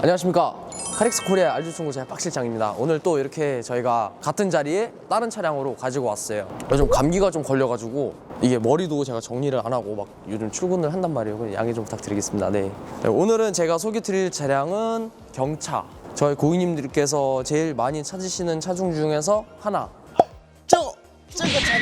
안녕하십니까. 카릭스 코리아 알주중고차 박실장입니다. 오늘 또 이렇게 저희가 같은 자리에 다른 차량으로 가지고 왔어요. 요즘 감기가 좀 걸려가지고 이게 머리도 제가 정리를 안 하고 막 요즘 출근을 한단 말이에요. 양해 좀 부탁드리겠습니다. 네. 네, 오늘은 제가 소개 드릴 차량은 경차. 저희 고객님들께서 제일 많이 찾으시는 차종 중에서 하나. 저! 저거 차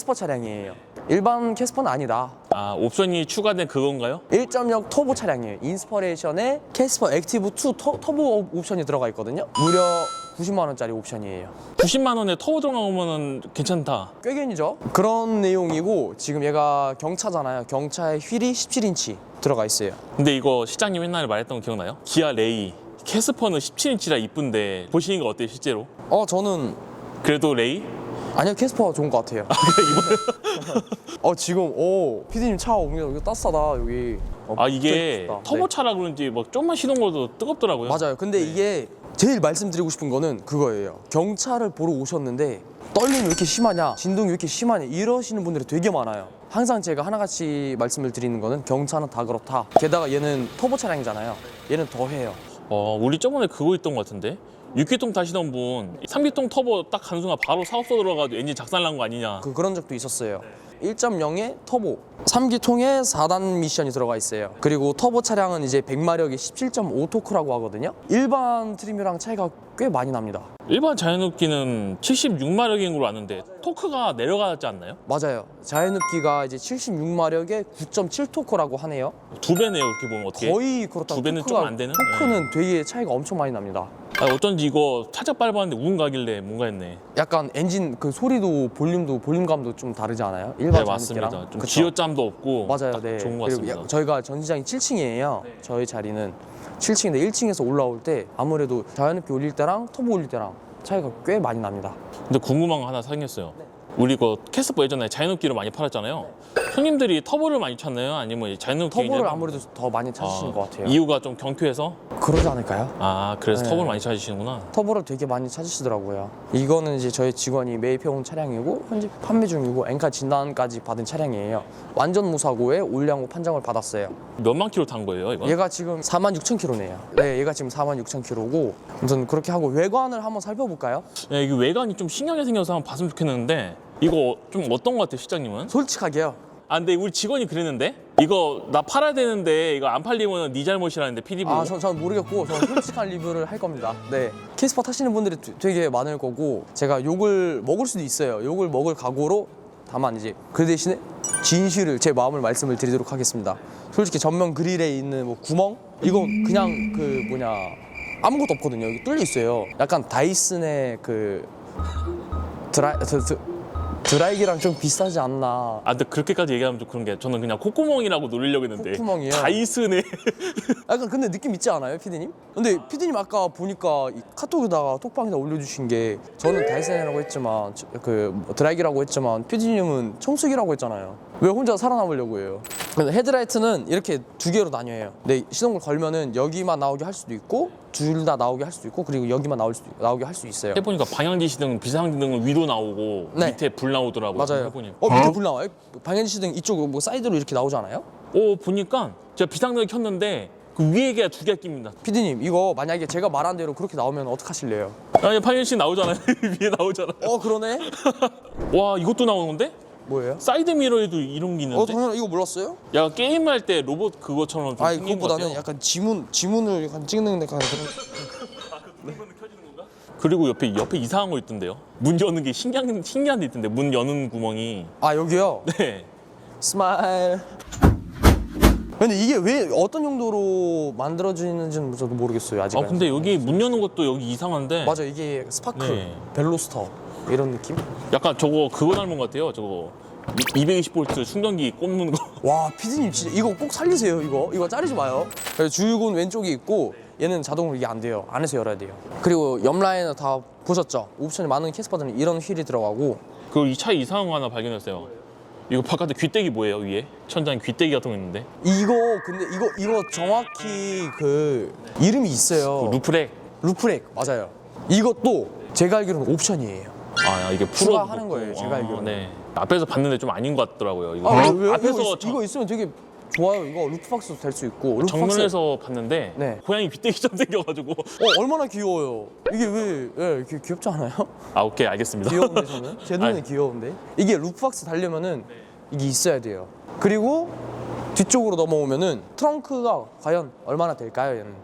캐스퍼 차량이에요 일반 캐스퍼는 아니다 아 옵션이 추가된 그건가요? 1.0 터보 차량이에요. 인스퍼레이션에 캐스퍼 액티브 2 터, 터보 옵션이 들어가 있거든요. 무려 90만 원짜리 옵션이에요. 90만 원에 터보 들어가면은 괜찮다. 꽤 괜이죠? 그런 내용이고 지금 얘가 경차잖아요. 경차의 휠이 17인치 들어가 있어요. 근데 이거 시장님 옛날에 말했던 거 기억나요? 기아 레이 캐스퍼는 17인치라 이쁜데 보시는 거 어때요 실제로? 어 저는 그래도 레이? 아니요 캐스퍼가 좋은 것 같아요. 어 지금 오 피디님 차 오면 여기 따스하다 여기. 어, 아 이게 붙어있다. 네. 터보 차라 그런지 막 좀만 시동 걸어도 뜨겁더라고요. 맞아요. 근데 이게 제일 말씀드리고 싶은 거는 그거예요. 경차를 보러 오셨는데 떨림이 왜 이렇게 심하냐, 진동이 왜 이렇게 심하냐 이러시는 분들이 되게 많아요. 항상 제가 하나같이 말씀을 드리는 거는 경차는 다 그렇다. 게다가 얘는 터보 차량이잖아요. 얘는 더 해요. 어 우리 저번에 그거 있던 것 같은데 6기통 타시던 분 3기통 터보 딱 가는 순간 바로 사업소 들어가도 엔진 작살난 거 아니냐 그 그런 적도 있었어요. 1.0의 터보, 3기통에 4단 미션이 들어가 있어요. 그리고 터보 차량은 이제 100마력의 17.5 토크라고 하거든요. 일반 트림이랑 차이가 꽤 많이 납니다. 일반 자연흡기는 76마력인 걸로 아는데 토크가 내려가지 않나요? 맞아요. 자연흡기가 이제 76마력의 9.7 토크라고 하네요. 두 배네요 이렇게 보면 어떻게 거의 그렇다. 두 배는 토크가- 좀 안 되는? 토크는 되게 차이가 엄청 많이 납니다. 아, 어쩐지 이거 살짝 밟았는데 우웅 가길래 뭔가 했네 약간 엔진 그 소리도 볼륨도 볼륨감도 좀 다르지 않아요? 일반 네? 맞습니다 좀 그쵸? 지어짬도 없고 맞아요. 딱 네. 좋은 것 그리고 같습니다 야- 저희가 전시장이 7층이에요. 저희 자리는 7층인데 1층에서 올라올 때 아무래도 자연흡기 올릴 때랑 터보 올릴 때랑 차이가 꽤 많이 납니다. 근데 궁금한 거 하나 생겼어요 우리 그 캐스퍼 예전에 자연흡기로 많이 팔았잖아요 손님들이 터보를 많이 찾나요? 아니면 자연흡기 터보를 아무래도 더 많이 찾으시는 것 같아요. 이유가 좀 경쾌해서? 그러지 않을까요? 아 그래서 네. 터보를 많이 찾으시는구나 터보를 되게 많이 찾으시더라고요. 이거는 이제 저희 직원이 매입해온 차량이고 현재 판매 중이고 엔카 진단까지 받은 차량이에요. 완전 무사고에 올량호 판정을 받았어요. 몇만 킬로 탄 거예요 이거? 얘가 지금 4만 6천 킬로네요. 네, 얘가 지금 4만 6천 킬로고 아무튼 그렇게 하고 외관을 한번 살펴볼까요? 네, 이게 외관이 좀 신기하게 생겨서 한번 봤으면 좋겠는데 이거 좀 어떤 것 같아요 실장님은? 솔직하게요. 아 근데 우리 직원이 그랬는데 이거 나 팔아야 되는데 이거 안 팔리면 네 잘못이라는데 보고 아, 전, 전 모르겠고 저는 솔직한 리뷰를 할 겁니다. 네, 캐스퍼 타시는 분들이 되- 되게 많을 거고 제가 욕을 먹을 수도 있어요. 욕을 먹을 각오로 다만 이제 그 대신에 진실을 제 마음을 말씀을 드리도록 하겠습니다. 솔직히 전면 그릴에 있는 뭐 구멍 이건 그냥 그 뭐냐 아무것도 없거든요. 여기 뚫려 있어요. 약간 다이슨의 그 드라이 드, 드, 드라이기랑 좀 비슷하지 않나. 아 근데 그렇게까지 얘기하면 좀 그런 게 저는 그냥 콧구멍이라고 놀리려고 했는데 콧구멍이요? 다이슨의 약간 근데 느낌 있지 않아요, 피디님? 근데 피디님 아까 보니까 이 카톡에다가 톡방에다 올려주신 게 저는 다이슨이라고 했지만 저- 그뭐 드라이기라고 했지만 피디님은 청소기라고 했잖아요. 왜 혼자 살아남으려고 해요? 근데 헤드라이트는 이렇게 두 개로 나뉘어요. 네, 시동을 걸면은 여기만 나오게 할 수도 있고 둘 다 나오게 할 수도 있고 그리고 여기만 나올 수도 나오게 할 수 있어요. 해보니까 방향지시등 비상등은 위로 나오고 네. 밑에 불 나오더라고요 맞아요. 해보니까 어 밑에 불 나와요? 방향지시등 이쪽 뭐 사이드로 이렇게 나오지 않아요? 오 보니까 제가 비상등을 켰는데 그 위에 개가 두 개가 낍니다 피디님 이거 만약에 제가 말한 대로 그렇게 나오면 어떡하실래요? 아니 방향시 나오잖아요 위에 나오잖아 어 그러네? 와 이것도 나오는데? 뭐예요? 사이드 미러에도 이런 게어 있는데? 당연 이거 몰랐어요? 야 게임할 때 로봇 그것처럼 좀 아니 생긴 것 그것보다는 같아요. 약간 지문 지문을 약간 찍는 약간 그런 그리고 옆에 옆에 이상한 거 있던데요? 문 여는 게 신기한 신기한 데 있던데 문 여는 구멍이. 아 여기요? 네. 스마일. 근데 이게 왜 어떤 용도로 만들어지는지는 저도 모르겠어요 아직 아 근데 여기 문 여는 것도 여기 이상한데? 맞아 이게 스파크 네. 벨로스터 이런 느낌 약간 저거 그거 닮은 것 같아요 저거 220V 충전기 꼽는 거 와 피디님 진짜 이거 꼭 살리세요 이거 이거 자르지 마요 주유군 왼쪽에 있고 얘는 자동으로 이게 안 돼요. 안에서 열어야 돼요. 그리고 옆 라인은 다 보셨죠? 옵션이 많은 캐스퍼들은 이런 휠이 들어가고 그리고 이 차에 이상한 거 하나 발견했어요. 이거 바깥에 귀때기 뭐예요 위에? 천장에 귀때기 같은 거 있는데 이거 근데 이거 이거 정확히 그 이름이 있어요. 그 루프렉. 루프렉 맞아요. 이것도 제가 알기로는 옵션이에요. 아 야, 이게 풀어 추가하는 거예요, 제가 알기로는. 네. 앞에서 봤는데 좀 아닌 것 같더라고요. 이거 아, 왜요? 앞에서 이거, 있, 정- 이거 있으면 되게 좋아요. 이거 루프박스도 될 수 있고. 루프박스- 정면에서 봤는데 네. 고양이 귀때기처럼 생겨가지고 어 얼마나 귀여워요. 이게 왜 예, 이렇게 귀엽지 않아요? 아 오케이 알겠습니다. 귀여운데 저는 제 눈에 아니. 귀여운데 이게 루프박스 달려면은 이게 있어야 돼요. 그리고 뒤쪽으로 넘어오면은 트렁크가 과연 얼마나 될까요? 얘는.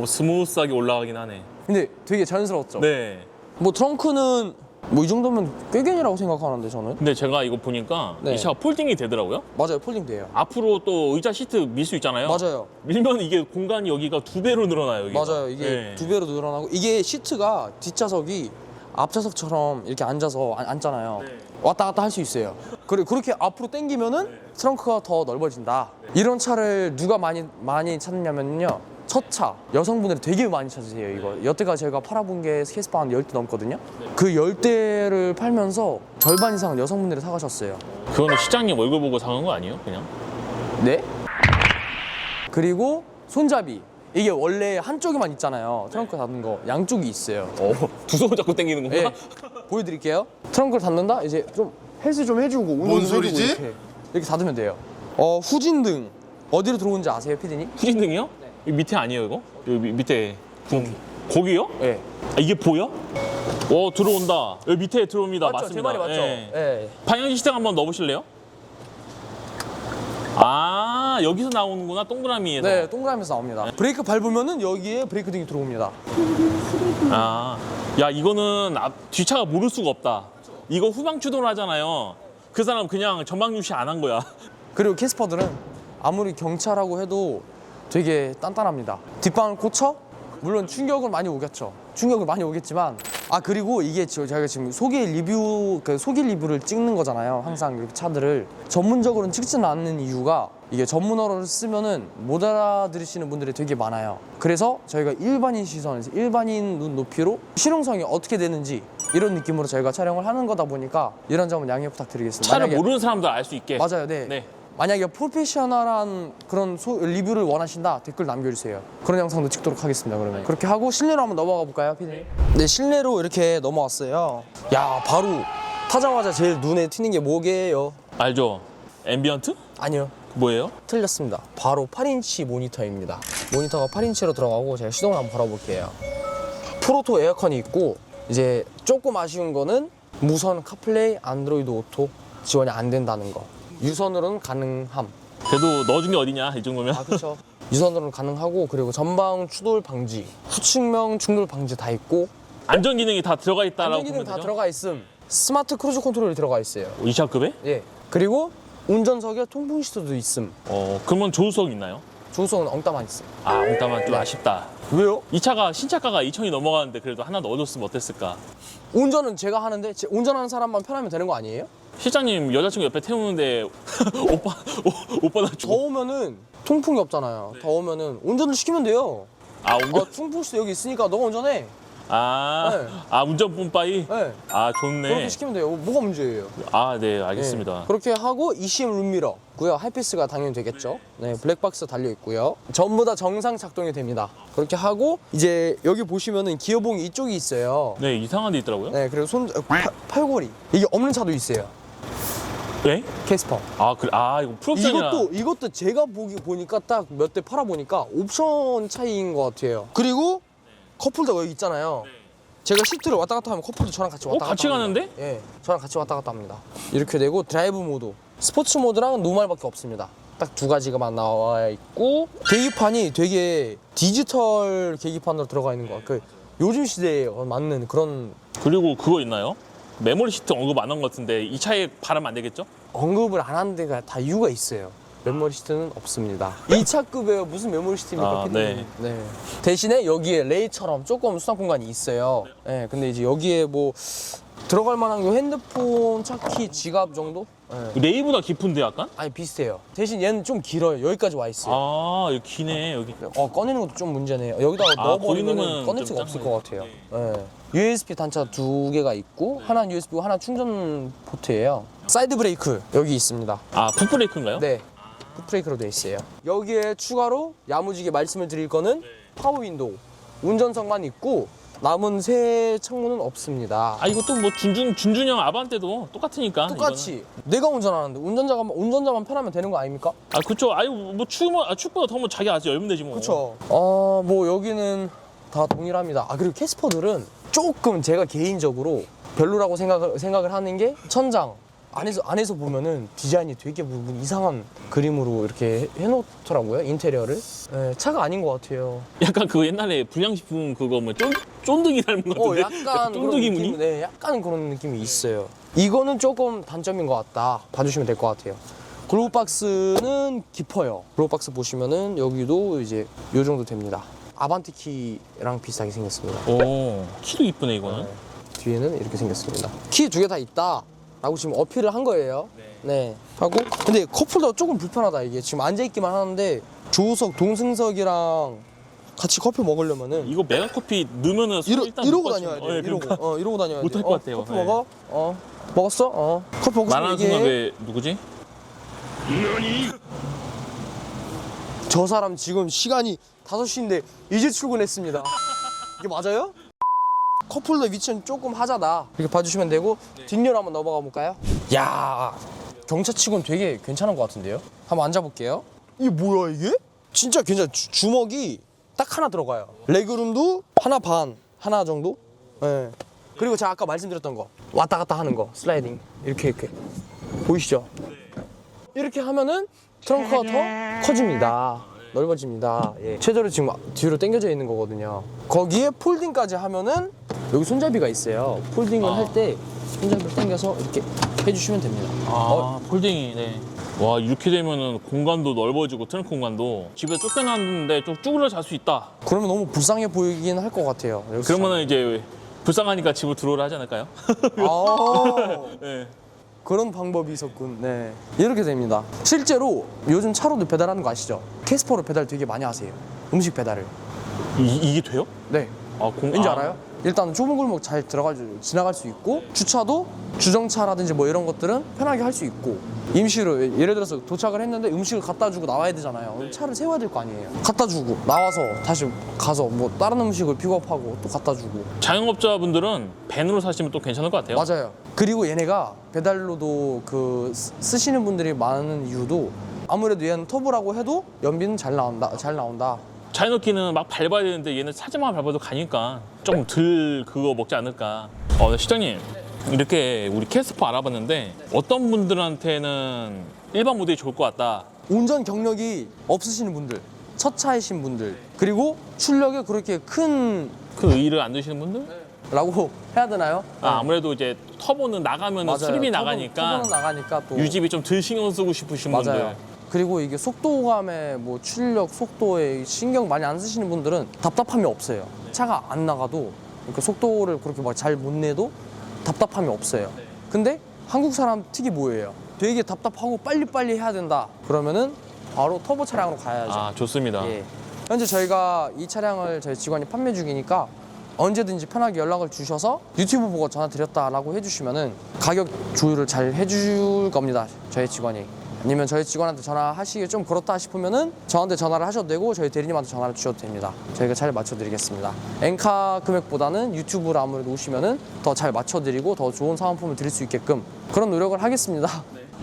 오 스무스하게 올라가긴 하네. 근데 되게 자연스러웠죠. 네. 뭐 트렁크는 뭐 이 정도면 꾀견이라고 생각하는데 저는 근데 제가 이거 보니까 네. 이 차가 폴딩이 되더라고요. 맞아요 폴딩 돼요. 앞으로 또 의자 시트 밀 수 있잖아요. 맞아요. 밀면 이게 공간이 여기가 두 배로 늘어나요. 여기가. 맞아요. 이게 네. 두 배로 늘어나고 이게 시트가 뒷좌석이 앞좌석처럼 이렇게 앉아서 앉- 앉잖아요. 네. 왔다 갔다 할 수 있어요. 그리고 그렇게 앞으로 당기면은 트렁크가 더 넓어진다. 이런 차를 누가 많이 많이 찾느냐면요. 첫차 여성분들이 되게 많이 찾으세요 이거 여태까지 제가 팔아본 게 스케이스파 한 10대 넘거든요 그 10대를 팔면서 절반 이상은 여성분들이 사가셨어요 그거는 시장님 얼굴 보고 사는 거 아니에요? 그냥? 네. 그리고 손잡이. 이게 원래 한쪽에만 있잖아요. 트렁크 닫는 거. 양쪽이 있어요. 어, 두 손을 잡고 당기는 예. 건가? 보여드릴게요. 트렁크를 닫는다? 이제 좀 헬스 좀 해주고. 운동 좀 해주고 소리지? 이렇게. 이렇게 닫으면 돼요. 어, 후진등. 어디로 들어오는지 아세요, 피디님? 후진등이요? 이 밑에 아니에요 이거? 여기 밑- 밑에 구- 거기요? 예. 아, 이게 보여? 어 들어온다. 여기 밑에 들어옵니다. 맞죠? 맞습니다. 제 말이 맞죠? 예. 예. 방향 시스템 한번 넣어보실래요? 아 여기서 나오는구나 동그라미에서. 네, 동그라미에서 나옵니다. 브레이크 밟으면은 여기에 브레이크 등이 들어옵니다. 아, 야 이거는 앞 뒤차가 모를 수가 없다. 이거 후방 추돌 하잖아요. 그 사람 그냥 전방 유시 안 한 거야. 그리고 캐스퍼들은 아무리 경차라고 해도 되게 단단합니다. 뒷방을 고쳐? 물론 충격은 많이 오겠죠. 충격은 많이 오겠지만 아 그리고 이게 저- 제가 지금 소개 리뷰 그 소개 리뷰를 찍는 거잖아요. 항상 이렇게 차들을 전문적으로는 찍지는 않는 이유가 이게 전문어를 쓰면은 못 알아들으시는 분들이 되게 많아요. 그래서 저희가 일반인 시선에서 일반인 눈 높이로 실용성이 어떻게 되는지 이런 느낌으로 저희가 촬영을 하는 거다 보니까 이런 점은 양해 부탁드리겠습니다. 차를 만약에- 모르는 사람들 알수 있게. 맞아요, 네. 네. 만약에 프로페셔널한 그런 소- 리뷰를 원하신다 댓글 남겨주세요. 그런 영상도 찍도록 하겠습니다. 그러면 그렇게 하고 실내로 한번 넘어가 볼까요, 피디님? 네, 실내로 이렇게 넘어왔어요. 야, 바로 타자마자 제일 눈에 튀는 게 뭐게요? 알죠? 앰비언트? 아니요, 뭐예요? 틀렸습니다. 바로 8인치 모니터입니다. 모니터가 8인치로 들어가고 제가 시동을 한번 걸어볼게요. 프로토 에어컨이 있고 이제 조금 아쉬운 거는 무선 카플레이 안드로이드 오토 지원이 안 된다는 거. 유선으로는 가능함. 그래도 넣어준 게 어디냐 이 정도면. 아 그렇죠. 유선으로는 가능하고 그리고 전방 추돌 방지, 후측명 충돌 방지 다 있고 안전 기능이 다 들어가 있다라고 안전 기능 보면 다 되죠? 들어가 있음. 스마트 크루즈 컨트롤이 들어가 있어요. 이 차급에? 예. 그리고 운전석에 통풍 시트도 있음. 어 그러면 조수석 있나요? 조수석은 엉따만 있음. 아 엉따만 네. 좀 아쉽다. 왜요? 이 차가 신차가가 2천이 넘어가는데 그래도 하나 넣어줬으면 어땠을까? 운전은 제가 하는데 제- 운전하는 사람만 편하면 되는 거 아니에요? 실장님 여자친구 옆에 태우는데 오빠 오, 오빠 나 줘. 더우면은 통풍이 없잖아요. 더우면은 운전을 시키면 돼요. 아 운전 어, 통풍 시트 여기 있으니까 너가 운전해. 아, 네. 아 운전 뿜빠이. 네. 아 그렇게 좋네. 시키면 돼요. 뭐가 문제예요? 아네 네. 알겠습니다. 그렇게 하고 ECM 룸미러고요. 하이패스가 당연히 되겠죠. 네, 블랙박스 달려 있고요. 전부 다 정상 작동이 됩니다. 그렇게 하고 이제 여기 보시면은 기어봉이 이쪽이 있어요. 네 이상한 데 있더라고요. 네, 그리고 손 어, 팔, 팔걸이 이게 없는 차도 있어요. 네? 캐스퍼. 아 그래 아 이거 풀옵션이라. 이것도 이것도 제가 보기 보니까 딱 몇 대 팔아 보니까 옵션 차이인 것 같아요. 그리고 컵홀더가 여기 있잖아요. 제가 시트를 왔다 갔다 하면 컵홀더 저랑 같이 왔다 어, 갔다 같이 합니다. 가는데? 예, 저랑 같이 왔다 갔다 합니다. 이렇게 되고 드라이브 모드, 스포츠 모드랑 노멀밖에 없습니다. 딱 두 가지가만 나와 있고 계기판이 되게 디지털 계기판으로 들어가 있는 거. 그 요즘 시대에 맞는 그런 그리고 그거 있나요? 메모리 시트 언급 안 한 것 같은데 이 차에 바르면 안 되겠죠? 언급을 안 하는 데가 다 이유가 있어요. 메모리 시트는 없습니다. 2차급에 무슨 메모리 시트입니까? 아, 피디님? 네. 대신에 여기에 레이처럼 조금 수납 공간이 있어요. 네. 근데 이제 여기에 뭐 들어갈 만한 게 핸드폰, 차키, 지갑 정도? 네. 레이보다 깊은데 약간? 아니 비슷해요. 대신 얘는 좀 길어요. 여기까지 와 있어요. 아 여기 기네 여기. 어 꺼내는 것도 좀 문제네요. 여기다가 아, 넣어버리면 거기는 꺼낼 좀 수가 없을. 것 같아요. 네. USB 단차 두 개가 있고 하나는 USB고 하나 는 충전 포트예요. 사이드 브레이크 여기 있습니다. 아 풋브레이크인가요? 네. 풋브레이크로 돼 있어요. 여기에 추가로 야무지게 말씀을 드릴 거는 파워 윈도우 운전석만 있고 남은 새 창문은 없습니다. 아 이것도 뭐 준준 준준형 아반떼도 똑같으니까. 똑같이 내가 운전하는데 운전자가 운전자만 편하면 되는 거 아닙니까? 이거는. 아 그쵸. 아유 뭐 추면 아 축보다 더뭐 자기 아직 열면 되지 뭐. 그렇죠. 어뭐 여기는 다 동일합니다. 아 그리고 캐스퍼들은 조금 제가 개인적으로 별로라고 생각을 생각을 하는 게 천장 안에서 안에서 보면은 디자인이 되게 뭐, 뭐 이상한 그림으로 이렇게 해- 해놓더라고요 인테리어를. 예, 차가 아닌 것 같아요. 약간 그 옛날에 불량식품 그거 뭐 쫀, 쫀득이 닮은 것어 같은데. 쫀득이 느낌, 무늬? 네, 약간 그런 느낌이 있어요. 이거는 조금 단점인 것 같다. 봐주시면 될 것 같아요. 글로우 박스는 깊어요. 글로우 박스 보시면은 여기도 이제 요 정도 됩니다. 아반티 키랑 비슷하게 생겼습니다. 오 키도 이쁘네 이거는. 뒤에는 이렇게 생겼습니다. 키 두 개 다 있다. 라고 지금 어필을 한 거예요. 네. 하고 근데 컵홀더가 조금 불편하다 이게 지금 앉아 있기만 하는데 조수석 동승석이랑 같이 커피 먹으려면은 이거 메가커피 넣으면은 손 이러, 일단 이러고 못 다녀야 돼. 어, 예, 이러고 그러니까. 어 이러고 다녀야 돼. 못할 것 어, 같아요. 커피 네. 먹어? 어 먹었어? 어 커피 먹고 싶으면 말하는 순간 얘기해. 왜 누구지? 저 사람 지금 시간이 5시인데 이제 출근했습니다. 이게 맞아요? 커플러 위치는 조금 하자다. 이렇게 봐주시면 되고 뒷열 한번 넘어가 볼까요? 야 경차치고는 되게 괜찮은 것 같은데요? 한번 앉아볼게요. 이게 뭐야 이게? 진짜 괜찮아. 주, 주먹이 딱 하나 들어가요. 레그룸도 하나 반, 하나 정도? 네. 그리고 제가 아까 말씀드렸던 거 왔다 갔다 하는 거 슬라이딩 이렇게 이렇게 보이시죠? 이렇게 하면은 트렁크가 더 커집니다. 넓어집니다. 예. 최대로 지금 뒤로 당겨져 있는 거거든요. 거기에 폴딩까지 하면은 여기 손잡이가 있어요. 폴딩을 아. 할 때 손잡이를 당겨서 이렇게 해주시면 됩니다. 아 어, 폴딩이 네. 와 이렇게 되면은 공간도 넓어지고 트렁크 공간도 집에 쫓겨났는데 좀 쭈그려 잘 수 있다. 그러면 너무 불쌍해 보이긴 할 것 같아요. 여기서 그러면은 이제 불쌍하니까 집을 들어오라 하지 않을까요? 아, 네. 그런 방법이 있었군. 네. 이렇게 됩니다. 실제로 요즘 차로도 배달하는 거 아시죠? 캐스퍼로 배달 되게 많이 하세요. 음식 배달을. 이, 이게 돼요? 네. 아, 공, 왠지 아, 알아요? 일단 좁은 골목 잘 들어갈 수, 지나갈 수 있고 주차도 주정차라든지 뭐 이런 것들은 편하게 할 수 있고 임시로 예를 들어서 도착을 했는데 음식을 갖다 주고 나와야 되잖아요. 차를 세워야 될 거 아니에요. 갖다 주고 나와서 다시 가서 뭐 다른 음식을 픽업하고 또 갖다 주고 자영업자분들은 밴으로 사시면 또 괜찮을 것 같아요. 맞아요. 그리고 얘네가 배달로도 그 쓰- 쓰시는 분들이 많은 이유도 아무래도 얘는 터보라고 해도 연비는 잘 나온다. 잘 나온다. 자연업기는 막 밟아야 되는데 얘는 살짝만 밟아도 가니까 좀덜 그거 먹지 않을까. 어, 네, 시장님 이렇게 우리 캐스퍼 알아봤는데 어떤 분들한테는 일반 모델이 좋을 것 같다. 운전 경력이 없으시는 분들, 첫 차이신 분들, 그리고 출력이 그렇게 큰 그 의의를 안 드시는 분들? 라고 해야 되나요? 아, 아무래도 이제 터보는 나가면 수립이 터보- 나가니까 터보는 나가니까 또 유지비 좀 덜 신경 쓰고 싶으신 맞아요. 분들. 그리고 이게 속도감에 뭐 출력, 속도에 신경 많이 안 쓰시는 분들은 답답함이 없어요. 차가 안 나가도 그러니까 속도를 그렇게 막 잘 못 내도 답답함이 없어요. 근데 한국 사람 특이 뭐예요? 되게 답답하고 빨리빨리 해야 된다. 그러면은 바로 터보 차량으로 가야죠. 아, 좋습니다. 예. 현재 저희가 이 차량을 저희 직원이 판매 중이니까 언제든지 편하게 연락을 주셔서 유튜브 보고 전화 드렸다라고 해주시면은 가격 조율을 잘 해줄 겁니다. 저희 직원이. 아니면 저희 직원한테 전화하시기 좀 그렇다 싶으면은 저한테 전화를 하셔도 되고 저희 대리님한테 전화를 주셔도 됩니다. 저희가 잘 맞춰드리겠습니다. 엔카 금액보다는 유튜브로 아무래도 오시면은 더 잘 맞춰드리고 더 좋은 사은품을 드릴 수 있게끔 그런 노력을 하겠습니다.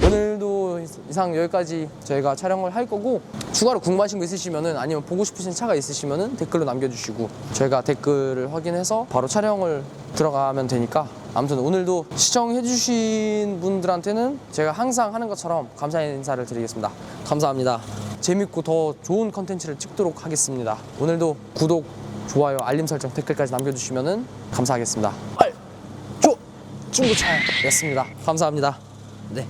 오늘도 이상 여기까지 저희가 촬영을 할 거고 추가로 궁금하신 거 있으시면은 아니면 보고 싶으신 차가 있으시면은 댓글로 남겨주시고 저희가 댓글을 확인해서 바로 촬영을 들어가면 되니까 아무튼 오늘도 시청해주신 분들한테는 제가 항상 하는 것처럼 감사 인사를 드리겠습니다. 감사합니다. 재밌고 더 좋은 컨텐츠를 찍도록 하겠습니다. 오늘도 구독, 좋아요, 알림 설정, 댓글까지 남겨주시면은 감사하겠습니다. 알, 조, 중고차였습니다. 감사합니다. 네.